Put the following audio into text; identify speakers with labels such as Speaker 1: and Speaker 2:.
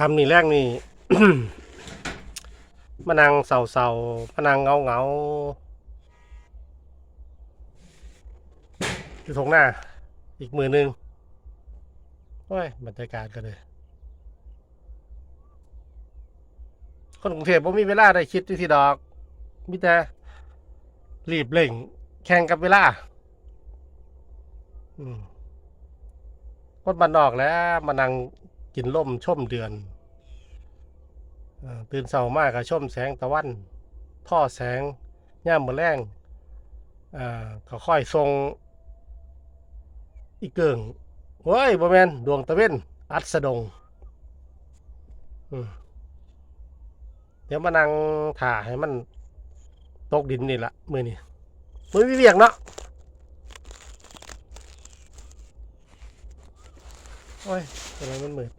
Speaker 1: คำนี่แรกนี่ มานังเสาเสามานังเงาเงาอยู่ตรงหน้า อีกมือหนึ่งโอ้ยบรรยากาศก็เลยคนกรุงเทพบ่มีเวลาได้คิดที่ดอกมีแต่รีบเร่ง แข่งกับเวลาอืมคนบ้านนอกแล้วมานั่ง กินล่มชมเดือนตื่นเช้ามากก็ชมแสงตะวันท่อแสงย่ามมือแรงอ่าก็ค่อยทรงอีเกิงเฮ้ยบ่แมนดวงตะเวนอัดสะดงเดี๋ยวมานั่งถ่าให้มันตกดินนี่ละมือนี่มือวิเวียกเนาะโอ้ยอะไรมันมืด